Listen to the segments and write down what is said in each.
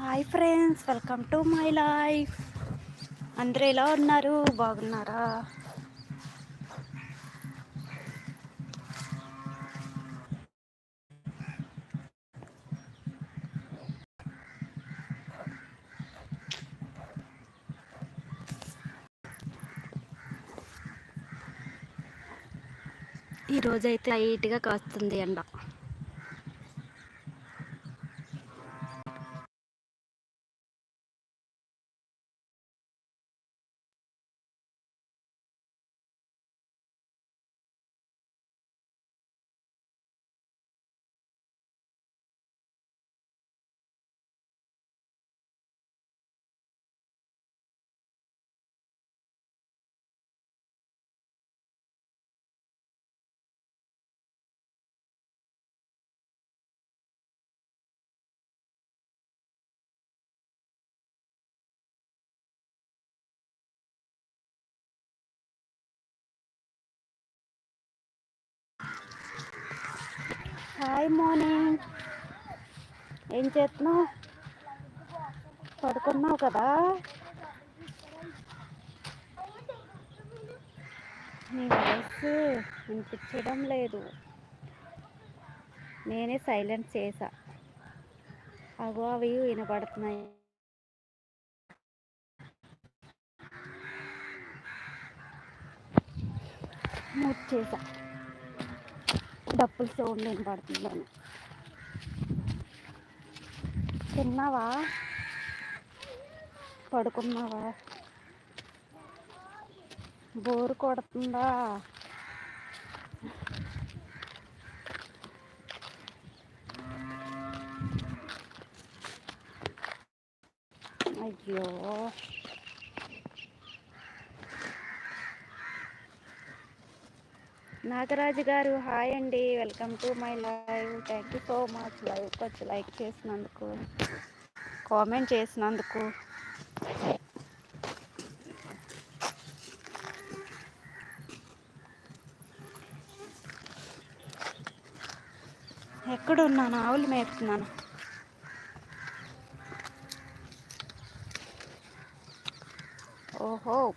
Hi friends welcome to my life. అందరూ ఎలా ఉన్నారు? బాగున్నారా? ఈరోజైతే లైట్గా కాస్తుంది ఎండ. హాయ్ మార్నింగ్ ఏం చేస్తున్నావు? పడుకున్నావు కదా? నీ వాయిస్ వినిపించడం లేదు. నేనే సైలెంట్ చేసా అగో అవి వినపడుతున్నాయి మూట్ డప్పులు సౌండ్ వినపడుతుందని. తిన్నావా? పడుకున్నావా? బోరు కొడుతుందా? అయ్యో. నాగరాజు గారు హాయ్ అండి. Welcome to my live. Thank you so much. Live వచ్చి లైక్ చేసినందుకు కామెంట్ చేసినందుకు. ఎక్కడున్నాను? ఆవులు మేపుతున్నాను. ఓహో.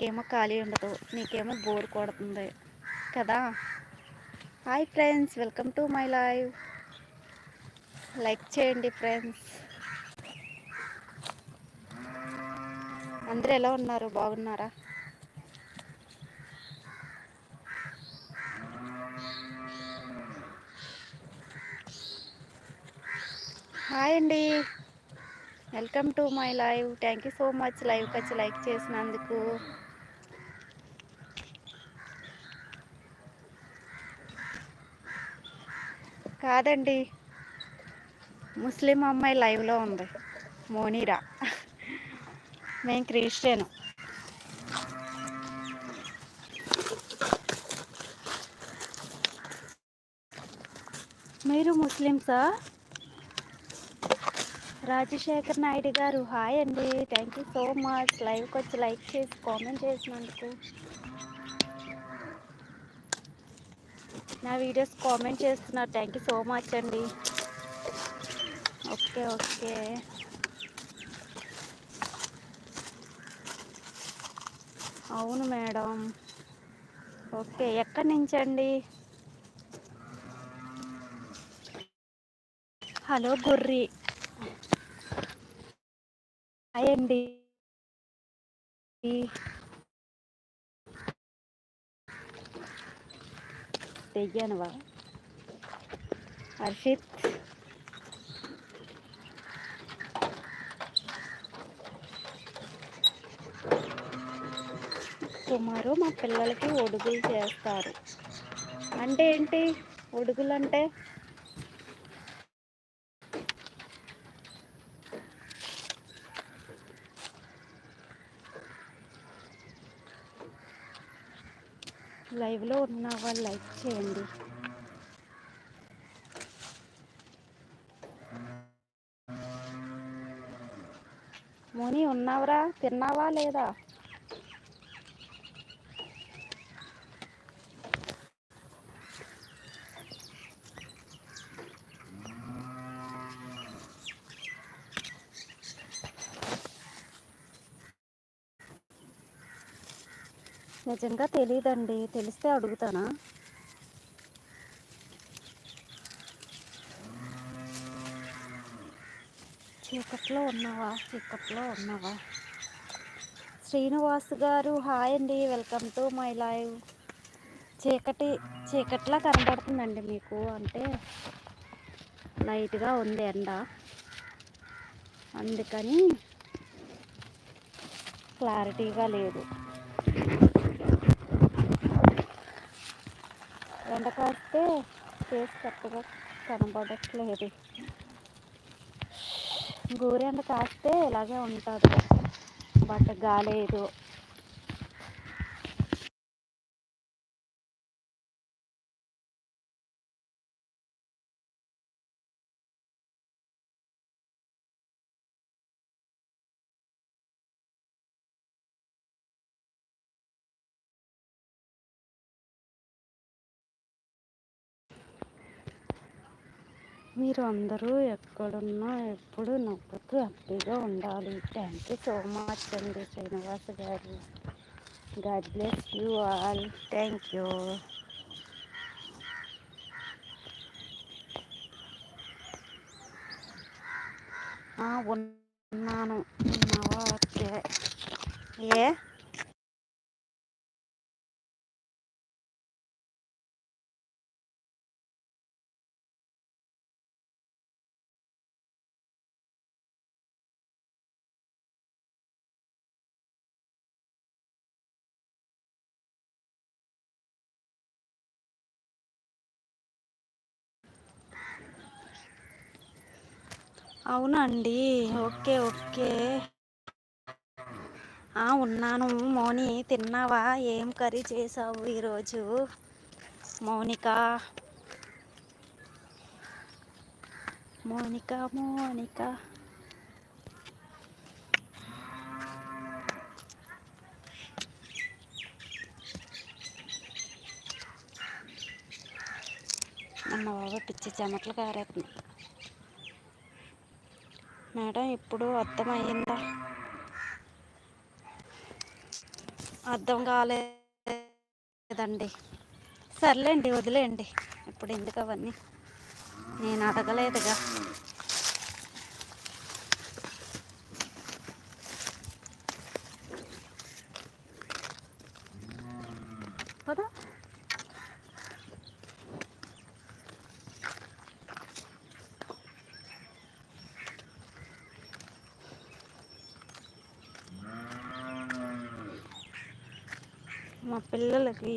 నాకేమో ఖాళీ ఉండదు నీకేమో బోర్ కొడుతుంది కదా? Hi friends welcome to my live like చేయండి ఫ్రెండ్స్ అందరూ ఎలా ఉన్నారు? బాగున్నారా? హాయ్ అండి. Welcome to my live thank you so much లైవ్కి వచ్చి లైక్ చేసినందుకు. కాదండి. ముస్లిం అమ్మాయి లైవ్లో ఉంది. మోనీరా. మేము క్రిస్టియన్. మీరు ముస్లిమ్సా? రాజశేఖర్ నాయుడు గారు హాయ్ అండి. Thank you so much. లైవ్కి వచ్చి లైక్ చేసి కామెంట్ చేసినందుకు. నా వీడియోస్ కామెంట్ చేస్తున్నారు. థ్యాంక్ యూ సో మచ్ అండి. ఓకే ఓకే అవును మేడం. ఓకే ఎక్కడి నుంచి అండి హలో గుర్రి అండి. తెయ్యనువా హర్షిత్. సుమారు మా పిల్లలకి ఒడుగులు చేస్తారు. అంటే ఏంటి? ఒడుగులు అంటే లైవ్లో ఉన్న వాళ్ళు లైక్ చేయండి. మోని ఉన్నావరా? తిన్నావా లేదా? నిజంగా తెలియదండి తెలిస్తే అడుగుతానా? చీకట్లో ఉన్నావా? చీకట్లో ఉన్నావా? శ్రీనివాస్ గారు హాయ్ అండి. Welcome to my live. చీకటి చీకట్లా కనబడుతుందండి మీకు. అంటే లైట్గా ఉంది ఎండ. అందుకని క్లారిటీగా లేదు. ఎండ కాస్తే ఫేస్ కరెక్ట్గా కనబడట్లేదు. గోరెండ కాస్తే ఇలాగే ఉంటుంది. బట్ గాలేదు. మీరు అందరూ ఎక్కడున్నా ఎప్పుడు నవ్వుతూ హ్యాపీగా ఉండాలి. థ్యాంక్ యూ సో మచ్ అండి Srinivasa garu. God bless you all thank you ఉన్నాను. ఉన్నావా? ఓకే. ఏ? అవునండి. Okay okay. ఉన్నాను. మౌని తిన్నావా? ఏం కర్రీ చేసావు ఈరోజు? మౌనిక. మౌనిక మౌనిక. అన్న బాబా పిచ్చి చెమట్లు కారేస్తుంది మేడం ఇప్పుడు అర్థమయ్యిందా అర్థం కాలేదండి. సర్లేండి వదిలేయండి. ఇప్పుడు ఎందుకు అవన్నీ? నేను అడగలేదుగా. పదా. మా పిల్లలకి.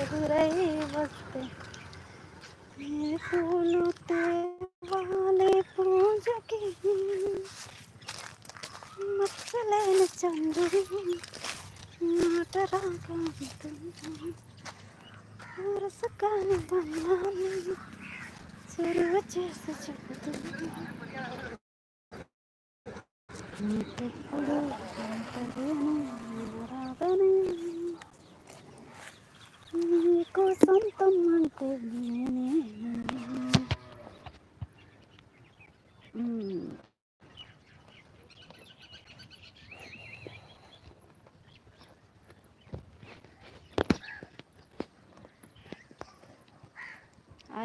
ఎదురై వస్తే పూలు తేవాలే పూజకి. మచ్చలేని చంద్రుడి మాట రాగా నీకెప్పుడు రాగనే నీకు సొంతం అంటే నేనే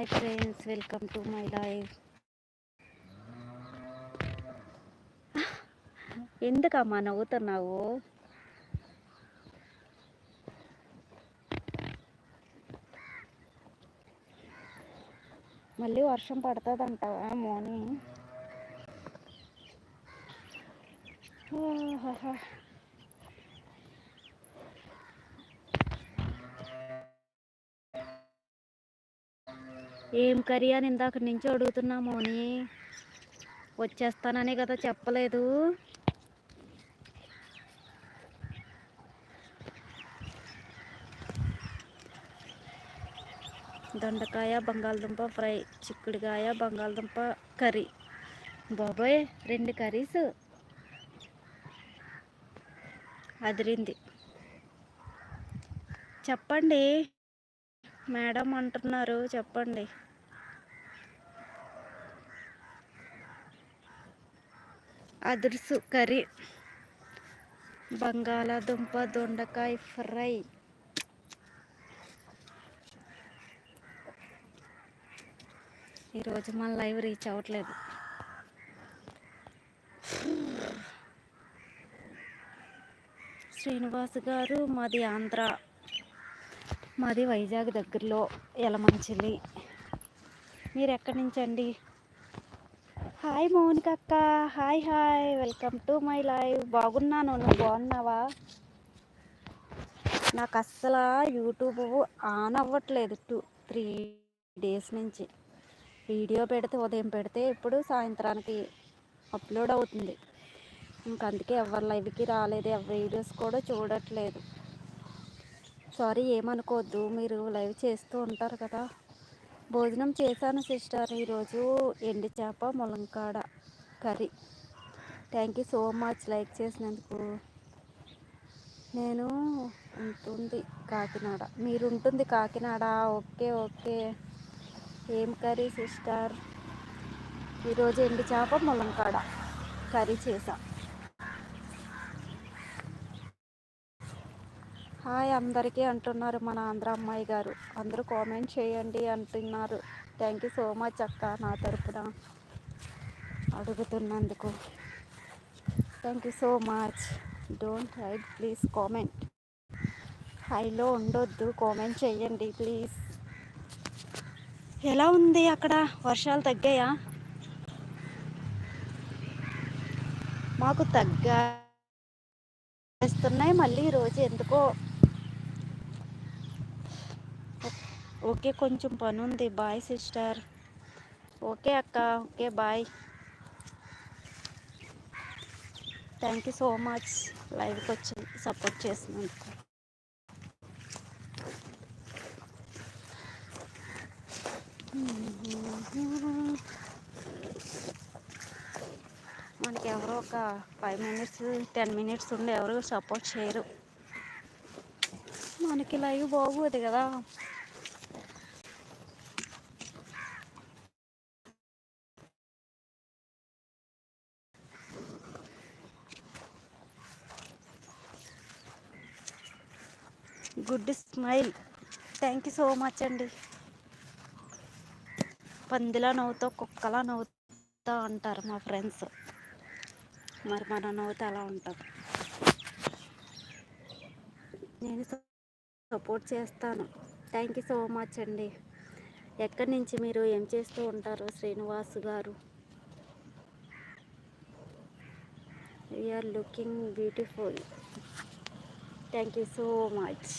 hi friends welcome to my life. ఎందుకమ్మా నవ్వుతున్నావు? మళ్ళీ వర్షం పడుతుందంటావా మోని ఏం కర్రీ అని ఇందాక నుంచి అడుగుతున్నాము అని వచ్చేస్తానని కదా చెప్పలేదు. దొండకాయ బంగాళదుంప ఫ్రై చిక్కుడుకాయ బంగాళదుంప కర్రీ. బాబోయ్ రెండు కర్రీస్ అదిరింది. చెప్పండి. మేడం అంటున్నారు చెప్పండి. అదుర్సు కర్రీ. బంగాళాదుంప దొండకాయ ఫ్రై. ఈరోజు మన లైవ్ రీచ్ అవ్వట్లేదు. శ్రీనివాస్ గారు మాది ఆంధ్ర. మాది వైజాగ్ దగ్గరలో యలమంచిలి. మీరు ఎక్కడి నుంచి అండి హాయ్ మౌనిక అక్క. Hi hi. Welcome to my live. బాగున్నాను. నువ్వు బాగున్నావా? నాకు అస్సలు యూట్యూబ్ ఆన్ అవ్వట్లేదు. టూ త్రీ డేస్ నుంచి. వీడియో పెడితే ఉదయం పెడితే ఇప్పుడు సాయంత్రానికి అప్లోడ్ అవుతుంది. ఇంక అందుకే ఎవరి లైవ్కి రాలేదు. ఎవరి వీడియోస్ కూడా చూడట్లేదు. సారీ ఏమనుకోవద్దు. మీరు లైవ్ చేస్తూ ఉంటారు కదా. భోజనం చేశాను సిస్టర్. ఈరోజు ఎండి చేప ములంకాడ curry. Thank you so much like చేసినందుకు. నేను ఉంటుంది కాకినాడ. మీరు ఉంటుంది కాకినాడ. Okay okay. ఏం కర్రీ సిస్టర్? ఈరోజు ఎండి చేప ములంకాడ కర్రీ చేశాను హాయ్ అందరికీ అంటున్నారు మన ఆంధ్ర అమ్మాయి గారు. అందరూ కామెంట్ చేయండి అంటున్నారు. థ్యాంక్ యూ సో మచ్ అక్క నా తరపున అడుగుతున్నందుకు. Thank you so much don't write please comment హైలో ఉండొద్దు కామెంట్ చేయండి ప్లీజ్ ఎలా ఉంది అక్కడ? వర్షాలు తగ్గాయా? మాకు తగ్గేస్తున్నాయి మళ్ళీ ఈరోజు ఎందుకో ఓకే కొంచెం పని ఉంది బాయ్ సిస్టర్. ఓకే అక్క okay bye. Thank you so much. లైవ్కి వచ్చి సపోర్ట్ చేసినందుకు. మనకి ఎవరో ఒక ఫైవ్ మినిట్స్ టెన్ మినిట్స్ ఉండి ఎవరు సపోర్ట్ చేయరు. మనకి లైవ్ బాగోదు కదా. Good smile. Thank you so much అండి. పందిలా నవ్వుతో కుక్కలా నవ్వుతా అంటారు మా ఫ్రెండ్స్ మరి మన నవ్వుతా అలా ఉంటుంది నేను సపోర్ట్ చేస్తాను. థ్యాంక్ యూ సో మచ్ అండి. ఎక్కడి నుంచి మీరు ఏం చేస్తూ ఉంటారు Srinivas garu? Are looking beautiful thank you so much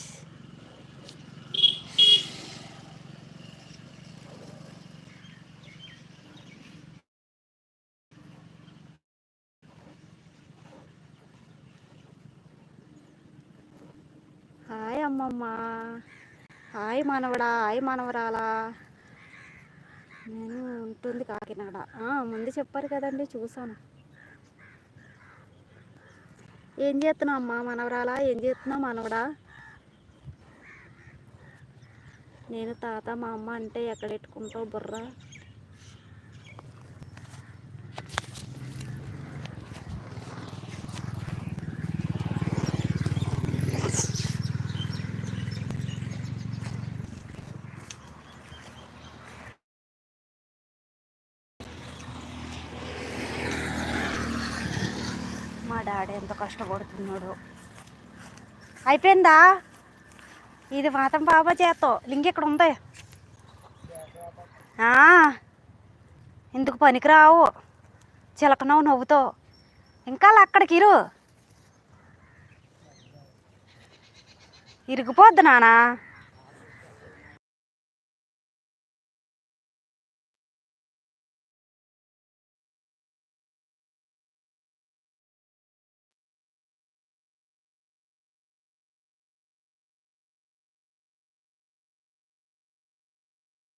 hi అమ్మమ్మ. హాయ్ మనవడా హాయ్ మనవరాలా. నేను ఉంటుంది కాకినాడ. ముందు చెప్పారు కదండి చూసాను ఏం చేస్తున్నావు అమ్మా మనవరాలా? ఏం చేస్తున్నావు మనవడా? నేను తాత మా అమ్మ అంటే ఎక్కడెట్టుకుంటావు బుర్ర? వాడు ఎంత కష్టపడుతున్నాడు. అయిపోయిందా? ఇది మాతం బాబా చేత్తో. లింక్ ఇక్కడ ఉంది. ఎందుకు పనికిరావు? చిలకనవు నవ్వుతో. ఇంకా అలా అక్కడికి ఇరు. ఇరిగిపోద్దు నానా.